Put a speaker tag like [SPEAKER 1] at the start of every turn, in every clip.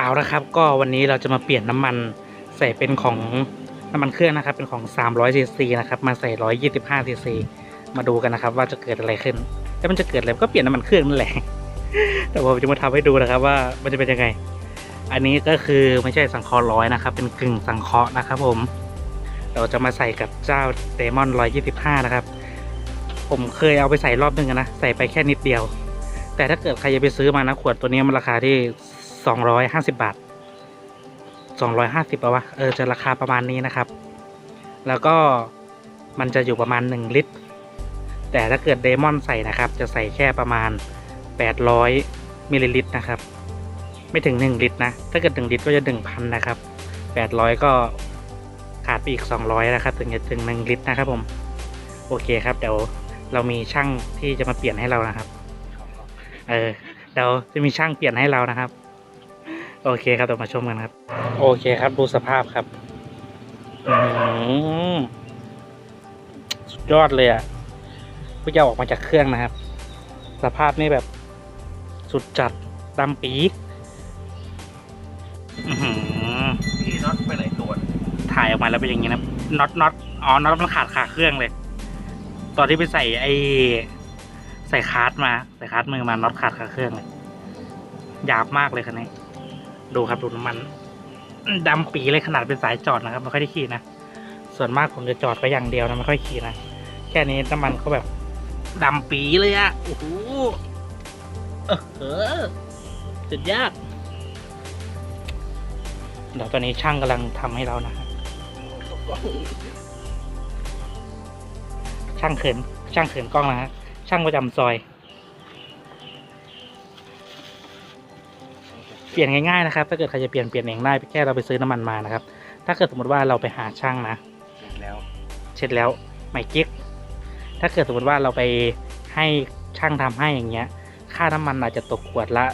[SPEAKER 1] เอาละครับ ก็วันนี้เราจะมาเปลี่ยนน้ำมันใส่เป็นของน้ำมันเครื่องนะครับ เป็นของ300ซีซีนะครับ มาใส่125ซีซีมาดูกันนะครับ ว่าจะเกิดอะไรขึ้นถ้ามันจะเกิดอะไรก็เปลี่ยนน้ำมันเครื่องนั่นแหละ แต่ผมจะมาทำให้ดูนะครับว่ามันจะเป็นยังไง อันนี้ก็คือไม่ใช่สังเคราะห์ร้อยนะครับ เป็นกึ่งสังเคราะห์นะครับ ผม เราจะมาใส่กับเจ้าเดมอน125นะครับ ผมเคยเอาไปใส่รอบนึงนะ ใส่ไปแค่นิดเดียว แต่ถ้าเกิดใครจะไปซื้อมานะขวดตัวนี้มันราคาที่ 250บาท250ปะวะเออจะราคาประมาณนี้นะครับ แล้วก็มันจะอยู่ประมาณ1ลิตร แต่ถ้าเกิดเดมอนใส่นะครับ จะใส่แค่ประมาณ800มิลลิลิตรนะครับ ไม่ถึง1ลิตรนะ ถ้าเกิด1ลิตรก็จะ1,000นะครับ800ก็ขาดไปอีก200นะครับ ถึงจะถึง1ลิตรนะครับผม โอเคครับเดี๋ยวเรามีช่างที่จะมาเปลี่ยนให้เรานะครับ เออเดี๋ยวจะมีช่างเปลี่ยนให้เรานะครับ โอเคครับเดี๋ยวมาชมกันครับ โอเคครับดูสภาพครับอืมสุดยอดเลยอะเพิ่งจะออกมาจากเครื่องนะครับ สภาพนี่แบบ สุดจัดดำปีดอื้อหือ
[SPEAKER 2] พี่น็อตไปไหนตัว
[SPEAKER 1] ถ่ายออกมาแล้วเป็นอย่างนี้นะน็อตน็อตอ๋อน็อตมันขาดขาเครื่องเลย ตอนที่ไปใส่ไอใส่คาร์ดมา ใส่คาร์ดมือมาน็อตขาดขาเครื่องเลยหยาบมากเลยคันนี้ ดูครับดูน้ำมันดำปีเลยขนาดเป็นสายจอดนะครับไม่ค่อยได้ขี่นะส่วนมากผมจะจอดไปอย่างเดียวนะไม่ค่อยขี่นะแค่นี้น้ำมันก็แบบดำปีเลยอะโอ้โหเออสุดยากเดี๋ยวตอนนี้ช่างกำลังทำให้เรานะช่างเขินช่างเขินกล้องนะฮะช่างประจำซอย เปลี่ยนง่ายๆนะครับ ถ้าเกิดใครจะเปลี่ยนเปลี่ยนเองได้แค่เราไปซื้อน้ำมันมานะครับ ถ้าเกิดสมมติว่าเราไปหาช่างนะ
[SPEAKER 2] เสร็จแล้ว
[SPEAKER 1] เสร็จแล้วไม่กิ๊กถ้าเกิดสมมติว่าเราไปให้ช่างทำให้อย่างเงี้ย ค่าน้ำมันอาจจะตกขวดละ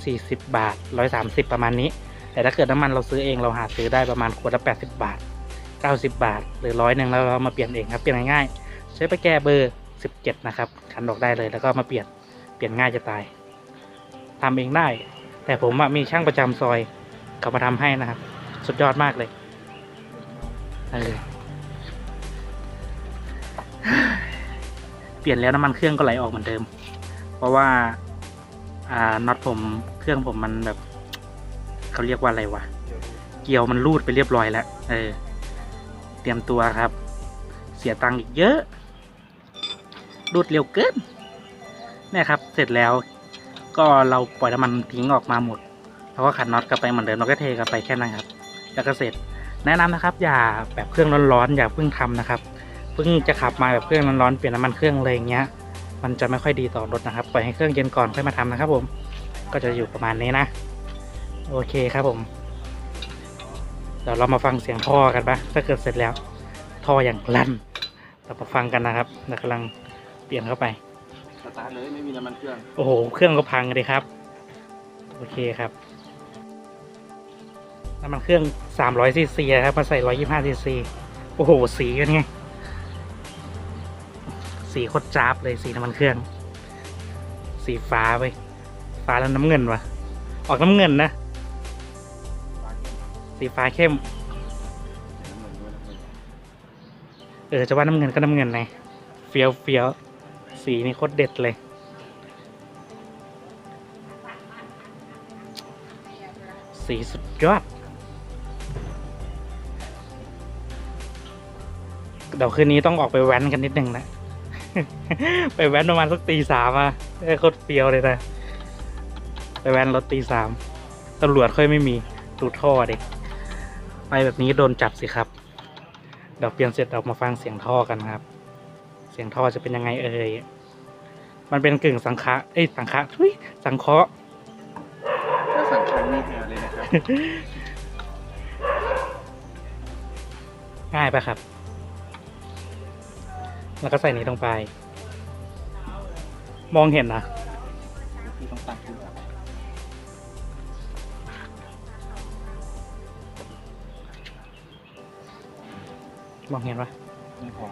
[SPEAKER 1] 140 บาท 130 ประมาณนี้ แต่ถ้าเกิดน้ำมันเราซื้อเองเราหาซื้อได้ประมาณขวดละ 80 บาท 90 บาท หรือร้อยหนึ่งแล้วเรามาเปลี่ยนเองครับ เปลี่ยนง่ายๆ ใช้ไปแก้เบอร์ 17 นะครับขันออกได้เลยแล้วก็มาเปลี่ยน เปลี่ยนง่ายจะตายทำเองได้ แต่ผมมีช่างประจำซอยเขามาทำให้นะครับ สุดยอดมากเลยเออเปลี่ยนแล้วน้ำมันเครื่องก็ไหลออกเหมือนเดิม เพราะว่า อ่าน็อตผมเครื่องผมมันแบบเขาเรียกว่าอะไรวะเกียวมันรูดไปเรียบร้อยแล้วเออ เตรียมตัวครับ เสียตังค์อีกเยอะรูดเร็วเกินนี่ครับ เสร็จแล้ว ก็เราปล่อยน้ำมันทิ้งออกมาหมดแล้วก็ขันน็อตกลับไปเหมือนเดิมเราก็เทกลับไปแค่นั้นครับแล้วก็เสร็จ แนะนำนะครับ อย่าแบบเครื่องร้อนๆอย่าเพิ่งทำนะครับเพิ่งจะขับมาแบบเครื่องร้อนๆเปลี่ยนน้ำมันเครื่องอะไรอย่างเงี้ย มันจะไม่ค่อยดีต่อรถนะครับปล่อยให้เครื่องเย็นก่อนค่อยมาทำนะครับ ผม ก็จะอยู่ประมาณนี้นะ โอเคครับผมเดี๋ยวเรามาฟังเสียงท่อกันปะถ้าเกิดเสร็จแล้ว ท่ออย่างลั่นเรามาฟังกันนะครับเรากำลังเปลี่ยนเข้าไป
[SPEAKER 2] ตาร์ทเลยไม่มีน้ำมันเครื่อง
[SPEAKER 1] โอ้โห เครื่องก็พังเลยครับ โอเคครับ น้ำมันเครื่อง300ซีซีครับ มาใส่125ซีซี โอ้โห สีกันไง สีโคตรจ้าบเลยสีน้ำมันเครื่อง สีฟ้าไป ฟ้าแล้วน้ำเงินวะออกน้ำเงินนะ สีฟ้าเข้ม เออ จะว่าน้ำเงินก็น้ำเงินไงเฟี้ยวเฟี้ยว สีนี่โคตรเด็ดเลย สีสุดยอด เดี๋ยวคืนนี้ต้องออกไปแว้นกันนิดนึงนะ ไปแว้นประมาณสักตีสามอะเออโคตรเฟี้ยวเลยนะ ไปแว้นรถตีสามตำรวจค่อยไม่มีดูท่อเด็กไปแบบนี้โดนจับสิครับเดี๋ยวเปลี่ยนเสร็จเรามาฟังเสียงท่อกันครับ เสียงท่อจะเป็นยังไงเอ่ย มันเป็นกึ่งสังคะเอ้ยสังคะทุยสังเคราะห์
[SPEAKER 2] ถ้าสั่งครั้งนี้หาเลยนะครับ
[SPEAKER 1] ง่ายปะครับ แล้วก็ใส่นี้ลงไป มองเห็นนะ
[SPEAKER 2] พี่ต้องตั้งขึ้นครับ
[SPEAKER 1] มองเห็นปะ
[SPEAKER 2] ไม่พอ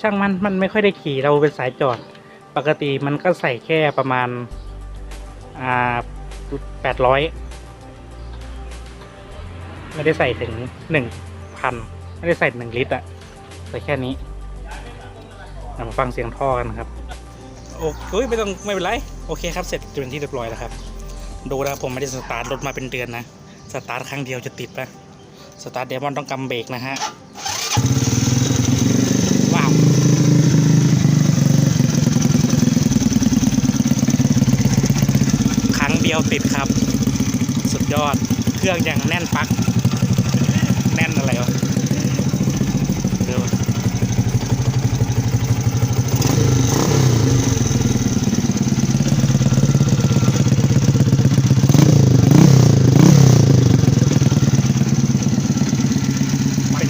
[SPEAKER 1] ช่างมันมันไม่ค่อยได้ขี่เราเป็นสายจอด ปกติมันก็ใส่แค่ประมาณอ่าแปดร้อยไม่ได้ใส่ถึงหนึ่งพันไม่ได้ใส่หนึ่งลิตรอะใส่แค่นี้เรามาฟังเสียงท่อกันครับ โอ้ยไม่ต้องไม่เป็นไร โอเคครับเสร็จเป็นที่เรียบร้อยแล้วครับ ดูนะผมไม่ได้สตาร์ทรถมาเป็นเดือนนะ สตาร์ทครั้งเดียวจะติดปะสตาร์ทเดมอนต้องกำเบรกนะฮะ ว้าว ครั้งเดี ยวติดครับ สุดยอดเครื่องอย่างแน่นปัก แน่นอะไรวะเดี๋ยวเป็น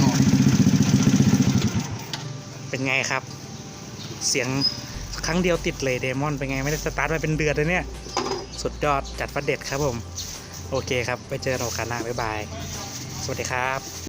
[SPEAKER 1] เป็นไงครับ เสียงครั้งเดียวติดเลยเดมอนเป็นไงไม่ได้สตาร์ทมาเป็นเดือนเลยเนี่ย สุดยอดจัดฟัดเด็ดครับผม โอเคครับ ไปเจอกันโอกาหน้าบ๊ายบาย สวัสดีครับ